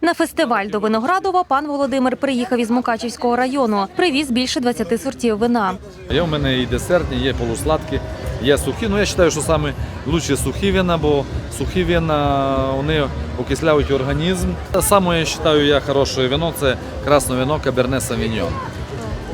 На фестиваль до Виноградова пан Володимир приїхав із Мукачівського району. Привіз більше 20 сортів вина. Є в мене і десертні, є полусладкі, є сухі. Ну я вважаю, що саме лучше сухі вина, бо сухі вина вони окисляють організм. Саме я вважаю, я хороше вино це красне вино Каберне Савіньон.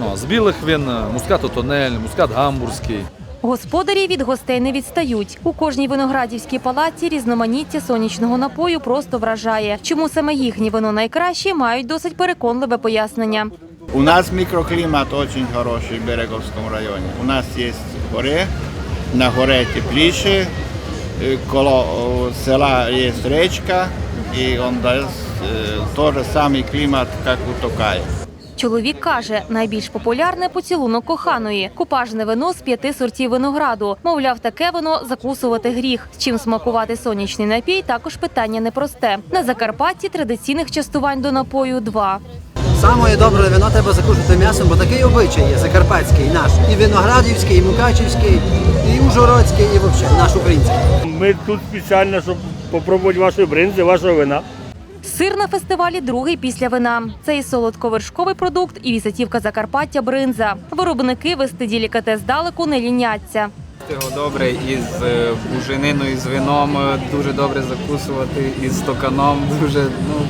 Ну, з білих вин мускат Отонель, мускат Гамбурзький. Господарі від гостей не відстають. У кожній виноградівській палаці різноманіття сонячного напою просто вражає. Чому саме їхнє вино найкраще, мають досить переконливе пояснення. У нас микроклимат очень хороший в Береговском районе. У нас есть горе, на горе тепліше, э, коло э, села есть речка, и он даст э, тот же самый климат, как у Токаев. Чоловік каже, найбільш популярне поцілунок коханої купажне вино з п'яти сортів винограду. Мовляв, таке вино закусувати гріх. З чим смакувати сонячний напій також питання непросте. На Закарпатті традиційних частувань до напою два. Саме добре вино треба закушати м'ясом, бо такий обичай є закарпатський наш. І виноградівський, і мукачівський, і ужгородський, і взагалі наш український. Ми тут спеціально, щоб попробувати вашої бринзи, вашого вина. Сир на фестивалі другий після вина. Це і солодковершковий продукт, і візитівка Закарпаття бринза. Виробники вести ділікатес здалеку не ліняться. Його добре із е, бужениною, з вином е, дуже добре закусувати, із стоканом. Дуже, ну,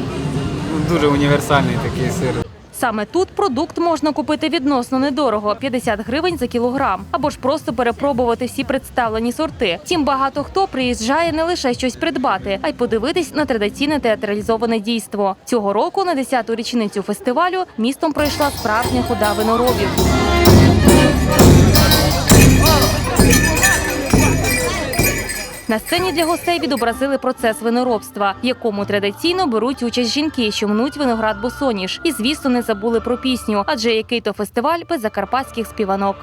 ну, дуже універсальний такий сир. Саме тут продукт можна купити відносно недорого 50 гривень за кілограм, або ж просто перепробувати всі представлені сорти. Втім, багато хто приїжджає не лише щось придбати, а й подивитись на традиційне театралізоване дійство. Цього року на 10-ту річницю фестивалю містом пройшла справжня хода виноробів. На сцені для гостей відобразили процес виноробства, в якому традиційно беруть участь жінки, що мнуть виноград босоніж. І звісно, не забули про пісню, адже який то фестиваль без закарпатських співанок.